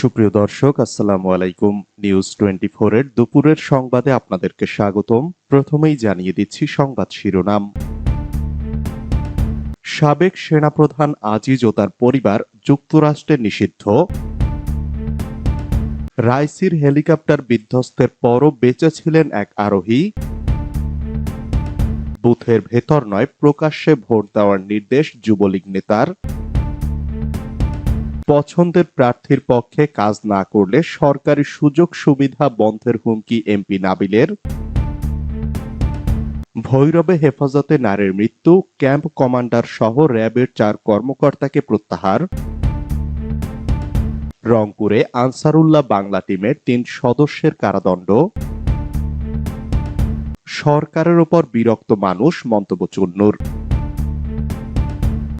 সুপ্রিয় দর্শক, আসসালামু আলাইকুম। নিউজ টোয়েন্টি এর দুপুরের সংবাদে আপনাদেরকে স্বাগতম। প্রথমেই জানিয়ে দিচ্ছি সংবাদ শিরোনাম। সাবেক সেনাপ্রধান আজিজ ও তার পরিবার যুক্তরাষ্ট্রে নিষিদ্ধ। রাইসির হেলিকপ্টার বিধ্বস্তের পরও বেঁচে ছিলেন এক আরোহী। বুথের ভেতর নয়, প্রকাশ্যে ভোট দেওয়ার নির্দেশ যুবলীগ নেতার। পছন্দের প্রার্থীর পক্ষে কাজ না করলে সরকারি সুযোগ সুবিধা বন্ধের হুমকি এমপি নাবিলের। ভৈরবে হেফাজতে নারীর মৃত্যু, ক্যাম্প কমান্ডার সহ র্যাবের চার কর্মকর্তাকে প্রত্যাহার। রংপুরে আনসারুল্লাহ বাংলা টিমের তিন সদস্যের কারাদণ্ড। সরকারের ওপর বিরক্ত মানুষ, মন্তব্য চুন্নুর।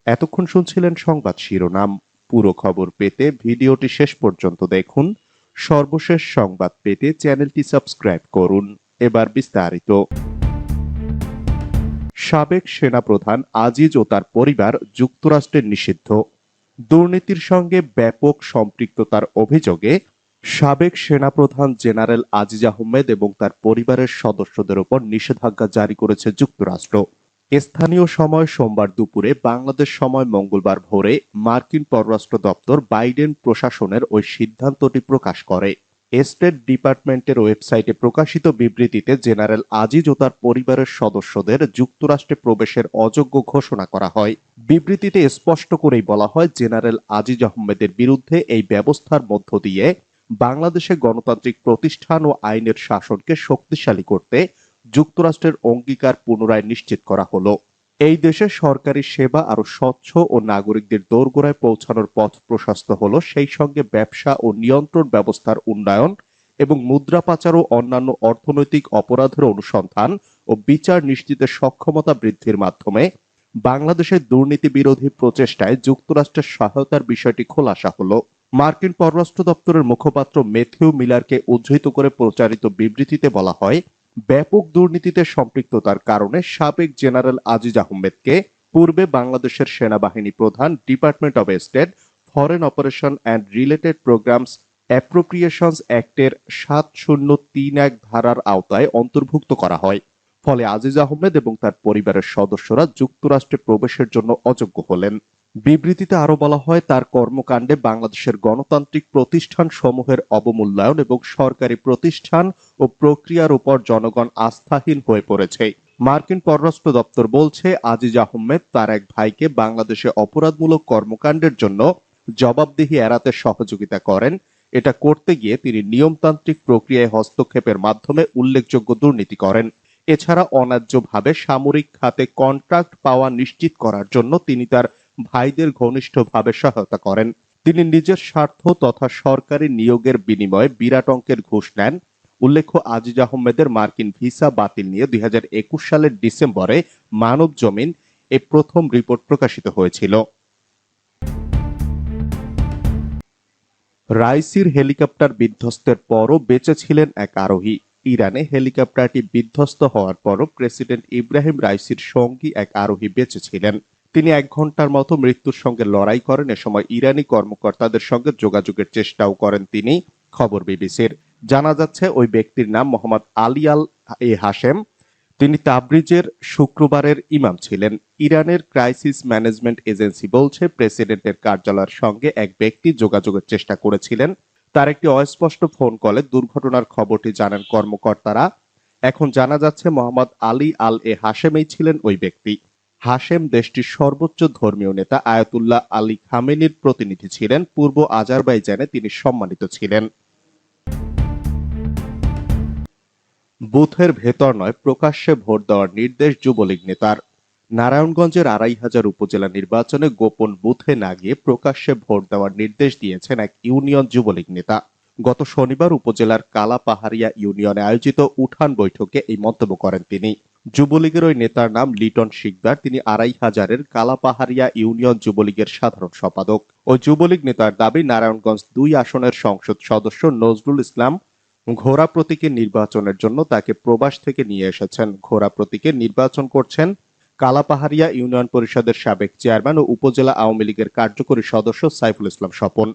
এতক্ষণ শুনছিলেন সংবাদ শিরোনাম। পুরো খবর পেতে ভিডিওটি শেষ পর্যন্ত দেখুন। সর্বশেষ সংবাদ পেতে চ্যানেলটি সাবস্ক্রাইব করুন। এবার বিস্তারিত। সাবেক সেনাপ্রধান আজিজ ও তার পরিবার যুক্তরাষ্ট্রের নিষিদ্ধ। দুর্নীতির সঙ্গে ব্যাপক সম্পৃক্ততার অভিযোগে সাবেক সেনাপ্রধান জেনারেল আজিজ আহমেদ এবং তার পরিবারের সদস্যদের উপর নিষেধাজ্ঞা জারি করেছে যুক্তরাষ্ট্র। স্থানীয় সময় সোমবার দুপুরে বাংলাদেশ সময় মঙ্গলবার ভোরে মার্কিন পররাষ্ট্র দপ্তর বাইডেন প্রশাসনের ওই সিদ্ধান্তটি প্রকাশ করে। স্টেট ডিপার্টমেন্টের ওয়েবসাইটে প্রকাশিত বিবৃতিতে জেনারেল আজিজ ও তার পরিবারের সদস্যদের যুক্তরাষ্ট্রে প্রবেশের অযোগ্য ঘোষণা করা হয়। বিবৃতিতে স্পষ্ট করেই বলা হয়, জেনারেল আজিজ আহমেদের বিরুদ্ধে এই ব্যবস্থার মধ্য দিয়ে বাংলাদেশে গণতান্ত্রিক প্রতিষ্ঠান ও আইনের শাসনকে শক্তিশালী করতে যুক্তরাষ্ট্রের অঙ্গীকার পুনরায় নিশ্চিত করা হলো। এই দেশে সরকারি সেবা আরও স্বচ্ছ ও নাগরিকদের দোরগোড়ায় পৌঁছানোর পথ প্রশস্ত হলো। সেই সঙ্গে ব্যবসা ও নিয়ন্ত্রণ ব্যবস্থার উন্নয়ন এবং মুদ্রা পাচার ও অন্যান্য অর্থনৈতিক অপরাধের অনুসন্ধান ও বিচার নিশ্চিতের সক্ষমতা বৃদ্ধির মাধ্যমে বাংলাদেশের দুর্নীতি বিরোধী প্রচেষ্টায় যুক্তরাষ্ট্রের সহায়তার বিষয়টি খোলাসা হলো। মার্কিন পররাষ্ট্র দপ্তরের মুখপাত্র মেথিউ মিলারকে উদ্ধৃত করে প্রচারিত বিবৃতিতে বলা হয় ব্যাপক দুর্নীতিতে সম্পৃক্ততার কারণে সাবেক জেনারেল আজিজ আহমেদকে পূর্বে বাংলাদেশের সেনাবাহিনী প্রধান department of state, foreign operation and related programs appropriations অ্যাক্টের সাত শূন্য তিন এক ধারার আওতায় অন্তর্ভুক্ত করা হয়। ফলে আজিজ আহমেদ এবং তার পরিবারের সদস্যরা যুক্তরাষ্ট্রে প্রবেশের জন্য অযোগ্য হলেন। বিবৃতিতে আরও বলা হয়, তার কর্মকাণ্ডে বাংলাদেশের গণতান্ত্রিক প্রতিষ্ঠান সমূহের অবমূল্যায়ন এবং সরকারি প্রতিষ্ঠান ও প্রক্রিয়ার উপর জনগণ আস্থাহীন হয়ে পড়েছে। মার্কিন পররাষ্ট্র দপ্তর বলছে, আজিজ আহমেদ তার এক ভাইকে বাংলাদেশে অপরাধমূলক কর্মকাণ্ডের জন্য জবাবদিহি এড়াতে সহযোগিতা করেন। এটা করতে গিয়ে তিনি নিয়মতান্ত্রিক প্রক্রিয়ায় হস্তক্ষেপের মাধ্যমে উল্লেখযোগ্য দুর্নীতি করেন। এছাড়া অন্যায্যভাবে সামরিক খাতে কন্ট্রাক্ট পাওয়া নিশ্চিত করার জন্য তিনি তার ভাইদের ঘনিষ্ঠভাবে সহায়তা করেন। তিনি নিজের স্বার্থ তথা সরকারি নিয়োগের বিনিময়ে বিরাট অঙ্কের ঘুষ নেন। উল্লেখ্য, আজিজ আহমেদের মার্কিন ভিসা বাতিল নিয়ে দুই সালের ডিসেম্বরে মানব জমিন এ প্রথম রিপোর্ট প্রকাশিত হয়েছিল। রাইসির হেলিকপ্টার বিধ্বস্তের পরও বেঁচে ছিলেন এক আরোহী। ইরানে হেলিকপ্টারটি বিধ্বস্ত হওয়ার পরও প্রেসিডেন্ট ইব্রাহিম রাইসির সঙ্গী এক আরোহী বেঁচে ছিলেন তিনি এক ঘণ্টার মতো মৃত্যুর সঙ্গে লড়াই করেন। এ সময় ইরানি কর্মকর্তাদের সঙ্গে যোগাযোগের চেষ্টাও করেন তিনি, খবর বিবিসির। জানা যাচ্ছে, ওই ব্যক্তির নাম মোহাম্মদ আলী আল এ হাশেম। তিনি তাবরিজের শুক্রবারের ইমাম ছিলেন। ইরানের ক্রাইসিস ম্যানেজমেন্ট এজেন্সি বলছে, প্রেসিডেন্টের কার্যালয়ের সঙ্গে এক ব্যক্তি যোগাযোগের চেষ্টা করেছিলেন। তার একটি অস্পষ্ট ফোন কলে দুর্ঘটনার খবরটি জানেন কর্মকর্তারা। এখন জানা যাচ্ছে, মোহাম্মদ আলী আল এ হাশেমেই ছিলেন ওই ব্যক্তি। হাশেম দেশটির সর্বোচ্চ ধর্মীয় নেতা আয়াতুল্লাহ আলী খামেনির প্রতিনিধি ছিলেন। পূর্ব আজারবাইজানে তিনি সম্মানিত ছিলেন। বুথের ভেতর নয়, প্রকাশ্যে ভোট দেওয়ার নির্দেশ যুবলীগ নেতার। নারায়ণগঞ্জের আড়াই হাজার উপজেলা নির্বাচনে গোপন বুথে না গিয়ে প্রকাশ্যে ভোট দেওয়ার নির্দেশ দিয়েছেন এক ইউনিয়ন যুবলীগ নেতা। গত শনিবার উপজেলার কালা পাহাড়িয়া ইউনিয়নে আয়োজিত উঠান বৈঠকে এই মন্তব্য করেন তিনি। যুবলীগের ওই নেতার নাম লিটন শিকদার। তিনি আড়াই হাজারের কালাপাহাড়িয়া ইউনিয়ন যুবলীগের সাধারণ সম্পাদক। ও যুবলীগ নেতার দাবি, নারায়ণগঞ্জ দুই আসনের সংসদ সদস্য নজরুল ইসলাম ঘোড়া প্রতীকের নির্বাচনের জন্য তাকে প্রবাস থেকে নিয়ে এসেছেন। ঘোড়া প্রতীকের নির্বাচন করছেন কালাপাহাড়িয়া ইউনিয়ন পরিষদের সাবেক চেয়ারম্যান ও উপজেলা আওয়ামী লীগের কার্যকরী সদস্য সাইফুল ইসলাম স্বপন।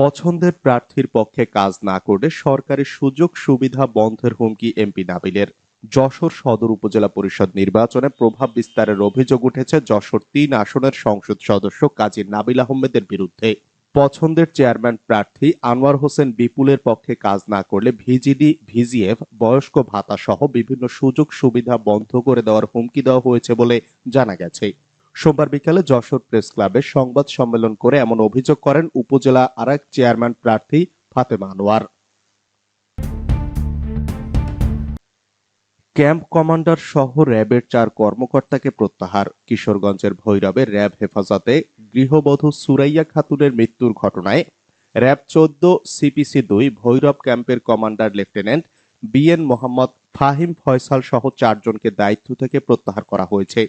পছন্দের প্রার্থীর পক্ষে কাজ না করলে সরকারি সুযোগ সুবিধা বন্ধের হুমকি এমপি নাবিলের। যশোর সদর উপজেলা পরিষদ নির্বাচনে প্রভাব বিস্তারের অভিযোগ উঠেছে যশোর তিন আসনের সংসদ সদস্য কাজী নাবিল আহমেদের বিরুদ্ধে। পছন্দের চেয়ারম্যান প্রার্থী আনোয়ার হোসেন বিপুলের পক্ষে কাজ না করলে ভিজিডি, ভিজিএফ, বয়স্ক ভাতা সহ বিভিন্ন সুযোগ সুবিধা বন্ধ করে দেওয়ার হুমকি দেওয়া হয়েছে বলে জানা গেছে। সোমবার বিকালে যশোর প্রেস ক্লাবে সংবাদ সম্মেলন করে এমন অভিযোগ করেন উপজেলা আরেক চেয়ারম্যান প্রার্থী ফাতেমা আনোয়ার। ক্যাম্প কমান্ডার সহ র্যাবের চার কর্মকর্তাকে প্রত্যাহার। কিশোরগঞ্জের ভৈরবে র্যাব হেফাজতে গৃহবধূ সুরাইয়া খাতুনের মৃত্যুর ঘটনায় র্যাব চোদ্দ, সিপিসি দুই, ভৈরব ক্যাম্পের commander lieutenant BN Mohammad Fahim Faisal সহ চারজনকে দায়িত্ব থেকে প্রত্যাহার করা হয়েছে।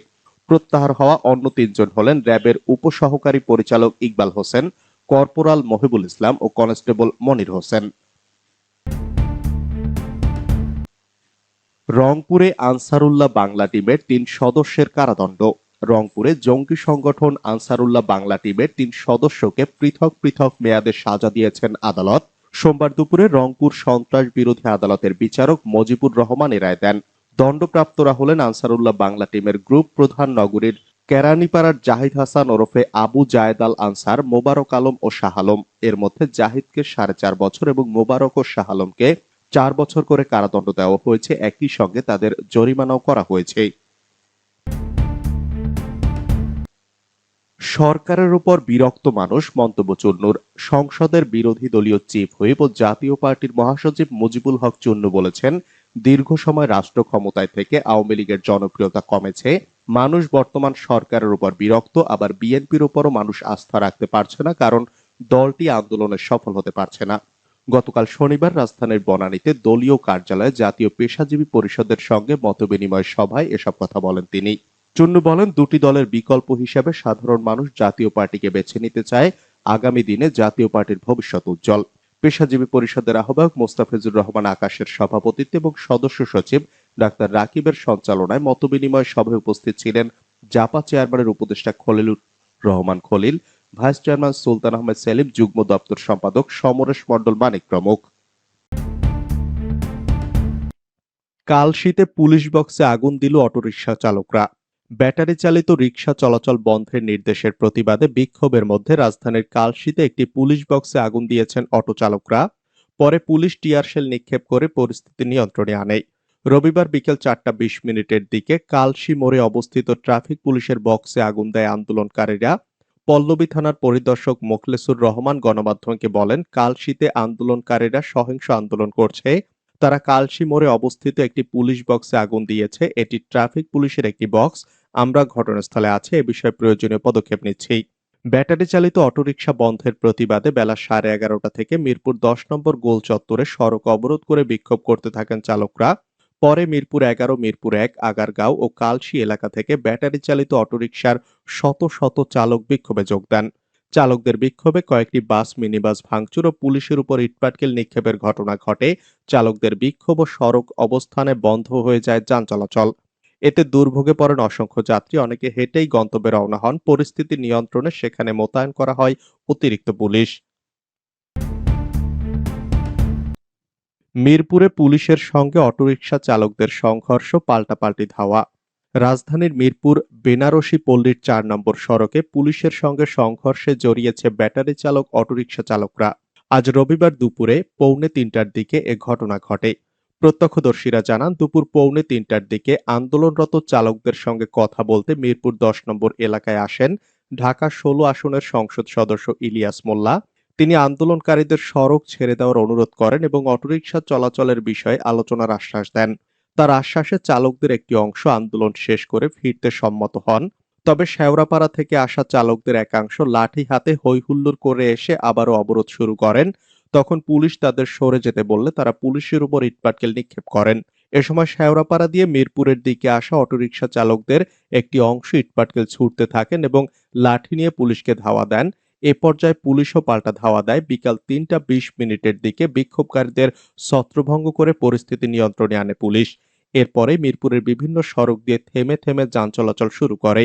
প্রত্যাহার হওয়া অন্য তিনজন হলেন র্যাবের উপসহকারী পরিচালক ইকবাল হোসেন, কর্পোরাল মহিবুল ইসলাম ও কনস্টেবল মনির হোসেন। রংপুরে আনসারুল্লাহ বাংলা টিমের তিন সদস্যের কারাদণ্ড। রংপুরে জঙ্গি সংগঠন আনসারুল্লাহ বাংলা টিমের তিন সদস্যকে পৃথক পৃথক মেয়াদে সাজা দিয়েছেন আদালত। সোমবার দুপুরে রংপুর সন্ত্রাস বিরোধী আদালতের বিচারক মজিবুর রহমান রায় দেন। দণ্ডপ্রাপ্তরা হলেন আনসারুল্লাহ বাংলা টিমের গ্রুপ প্রধান নগরীর কেরানীপাড়ার জাহিদ হাসান ওরফে আবু জায়েদ আল আনসার, মোবারক আলম ও শাহ আলম। এর মধ্যে জাহিদকে সাড়ে চার বছর এবং মোবারক ও শাহ আলমকে চার বছর করে কারাদণ্ড দেওয়া হয়েছে। একই সঙ্গে তাদের জরিমানাও করা হয়েছে। সরকারের উপর বিরক্ত মানুষ মন্তব্য চুন্নুর। সংসদের বিরোধী দলীয় চিফ হুইপ ও জাতীয় পার্টির মহাসচিব মুজিবুল হক চুন্নু বলেছেন দীর্ঘ সময় রাষ্ট্র ক্ষমতায় থেকে আওয়ামী লীগের জনপ্রিয়তা কমেছে। মানুষ বর্তমান সরকারের উপর বিরক্ত, আবার বিএনপির উপরও মানুষ আস্থা রাখতে পারছে না, কারণ দলটি আন্দোলনে সফল হতে পারছে না। গতকাল শনিবার রাজধানীর বনানীতে দলীয় কার্যালয়ে জাতীয় পেশাজীবী পরিষদের সঙ্গে মতবিনিময় সভায় এসব কথা বলেন তিনি। চুন্নু বলেন, দুটি দলের বিকল্প হিসেবে সাধারণ মানুষ জাতীয় পার্টিকে বেছে নিতে চায়। আগামী দিনে জাতীয় পার্টির ভবিষ্যৎ উজ্জ্বল। পেশাজীবী পরিষদের আহ্বায়ক মোস্তাফিজুর রহমান আকাশের সভাপতিত্বে এবং সদস্য সচিব ডাক্তার রাকিবের সঞ্চালনায় মতবিনিময় সভায় উপস্থিত ছিলেন জাপা চেয়ারম্যানের উপদেষ্টা খলিলুর রহমান খলিল, ভাইস চেয়ারম্যান সুলতান আহমেদ সেলিম, যুগ্ম দপ্তর সম্পাদক সমরেশ মণ্ডল মানিক প্রমুখ। কাল শীতে পুলিশ বক্সে আগুন দিল অটোরিকশা চালকরা। ব্যাটারি চালিত রিকশা চলাচল বন্ধের নির্দেশের প্রতিবাদে বিক্ষোভের মধ্যে রাজধানীর কালশিতে একটি পুলিশ বক্সে আগুন দিয়েছেন অটো চালকরা পরে পুলিশ টিয়ারশেল নিক্ষেপ করে পরিস্থিতি নিয়ন্ত্রণে আনে। রবিবার বিকেল চারটা বিশ মিনিটের দিকে কালশি মোড়ে অবস্থিত ট্রাফিক পুলিশের বক্সে আগুন দেয় আন্দোলনকারীরা। পল্লবী থানার পরিদর্শক মোখলেসুর রহমান গণমাধ্যমকে বলেন, কালশিতে আন্দোলনকারীরা সহিংস আন্দোলন করছে। তারা কালশি মোড়ে অবস্থিত একটি পুলিশ বক্সে আগুন দিয়েছে। এটি ট্রাফিক পুলিশের একটি বক্স। আমরা ঘটনাস্থলে আছে, এ বিষয়ে প্রয়োজনীয় পদক্ষেপ নিচ্ছি। ব্যাটারি চালিত অটোরিকশা বন্ধের প্রতিবাদে বেলা সাড়ে এগারোটা থেকে মিরপুর দশ নম্বর গোল চত্বরে সড়ক অবরোধ করে বিক্ষোভ করতে থাকেন চালকরা। পরে মিরপুর এগারো, মিরপুর এক, আগারগাঁও ও কালশি এলাকা থেকে ব্যাটারি চালিত অটোরিকশার শত শত চালক বিক্ষোভে যোগ দেন। চালকদের বিক্ষোভে কয়েকটি বাস, মিনিবাস ভাঙচুর ও পুলিশের উপর ইটপাটকেল নিক্ষেপের ঘটনা ঘটে। চালকদের বিক্ষোভ ও সড়ক অবস্থানে বন্ধ হয়ে যায় যান চলাচল। এতে দুর্ভোগে পড়েন অসংখ্য যাত্রী। অনেকে হেঁটেই গন্তব্যে রওনা হন। পরিস্থিতি নিয়ন্ত্রণে সেখানে মোতায়েন করা হয় অতিরিক্ত পুলিশ। মিরপুরে পুলিশের সঙ্গে অটোরিকশা চালকদের সংঘর্ষ, পাল্টাপাল্টি ধাওয়া। রাজধানীর মিরপুর বেনারসি পল্লীর চার নম্বর সড়কে পুলিশের সঙ্গে সংঘর্ষে জড়িয়েছে ব্যাটারি চালক, অটোরিকশা চালকরা। আজ রবিবার দুপুরে পৌনে তিনটার দিকে এ ঘটনা ঘটে। প্রত্যক্ষদর্শীরা জানান, দুপুর পৌনে তিনটার দিকে আন্দোলনরত চালকদের সঙ্গে কথা বলতে মিরপুর দশ নম্বর এলাকায় আসেন ঢাকা ষোলো আসনের সংসদ সদস্য ইলিয়াস মোল্লা। তিনি আন্দোলনকারীদের সড়ক ছেড়ে দেওয়ার অনুরোধ করেন এবং অটোরিকশা চলাচলের বিষয়ে আলোচনার আশ্বাস দেন। তার আশ্বাসে চালকদের একটি অংশ আন্দোলন শেষ করে ফিরতে সম্মত হন। তবে শেওড়াপাড়া থেকে আসা চালকদের একাংশ লাঠি হাতে হৈহুল্লোড় করে এসে আবারও অবরোধ শুরু করেন। তখন পুলিশ তাদের সরে যেতে বললে তারা পুলিশের উপর ইটপাটকেল নিক্ষেপ করেন। এ সময় শেওড়াপাড়া দিয়ে মিরপুরের দিকে আসা অটোরিকশা চালকদের একটি অংশ ইটপাটকেল ছুটতে থাকেন এবং লাঠি নিয়ে পুলিশকে ধাওয়া দেন। এ পর্যায়ে পুলিশও পাল্টা ধাওয়া দেয়। বিকাল তিনটা বিশ মিনিটের দিকে বিক্ষোভকারীদের ছত্রভঙ্গ করে পরিস্থিতি নিয়ন্ত্রণে আনে পুলিশ। এরপরে মিরপুরের বিভিন্ন সড়ক দিয়ে থেমে থেমে যান চলাচল শুরু করে।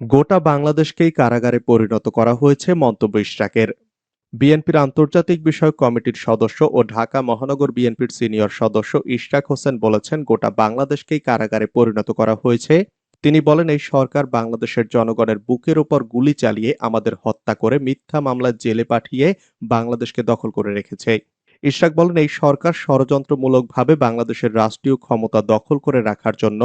গোটা বাংলাদেশকেই কারাগারে পরিণত করা হয়েছে মন্তব্য ইশরাকের। বিএনপির আন্তর্জাতিক বিষয়ক কমিটির সদস্য ও ঢাকা মহানগর বিএনপির সিনিয়র সদস্য ইশরাক হোসেন বলেছেন, গোটা বাংলাদেশকেই কারাগারে পরিণত করা হয়েছে। তিনি বলেন, এই সরকার বাংলাদেশের জনগণের বুকের ওপর গুলি চালিয়ে আমাদের হত্যা করে মিথ্যা মামলায় জেলে পাঠিয়ে বাংলাদেশকে দখল করে রেখেছে। ইশরাক বলেন, এই সরকার ষড়যন্ত্রমূলকভাবে বাংলাদেশের রাষ্ট্রীয় ক্ষমতা দখল করে রাখার জন্য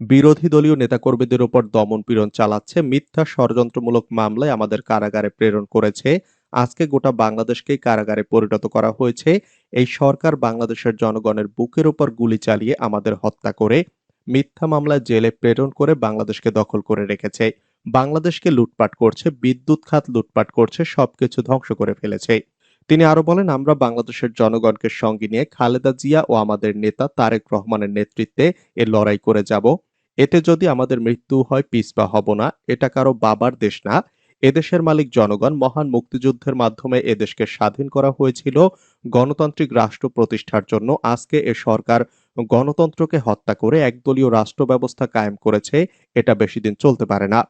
বিরোধী দলীয় নেতাকর্মীদের উপর দমন পীড়ন চালাচ্ছে মিথ্যা ষড়যন্ত্রমূলক মামলায় আমাদের কারাগারে প্রেরণ করেছে। আজকে গোটা বাংলাদেশকেই কারাগারে পরিণত করা হয়েছে। এই সরকার বাংলাদেশের জনগণের বুকের উপর গুলি চালিয়ে আমাদের হত্যা করে, মিথ্যা মামলায় জেলে প্রেরণ করে বাংলাদেশকে দখল করে রেখেছে। বাংলাদেশকে লুটপাট করছে, বিদ্যুৎ খাত লুটপাট করছে, সবকিছু ধ্বংস করে ফেলেছে। তিনি আরও বলেন, আমরা বাংলাদেশের জনগণকে সঙ্গে নিয়ে খালেদা জিয়া ও আমাদের নেতা তারেক রহমানের নেতৃত্বে এ লড়াই করে যাব। এতে যদি আমাদের মৃত্যু হয় পিছপা হব না। এটা কারও বাবার দেশ না। এদেশের মালিক জনগণ। মহান মুক্তিযুদ্ধের মাধ্যমে এদেশকে স্বাধীন করা হয়েছিল। গণতান্ত্রিক রাষ্ট্র প্রতিষ্ঠার জন্য আজকে এ সরকার গণতন্ত্রকে হত্যা করে একদলীয় রাষ্ট্র ব্যবস্থা কায়েম করেছে। এটা বেশি দিন চলতে পারে না।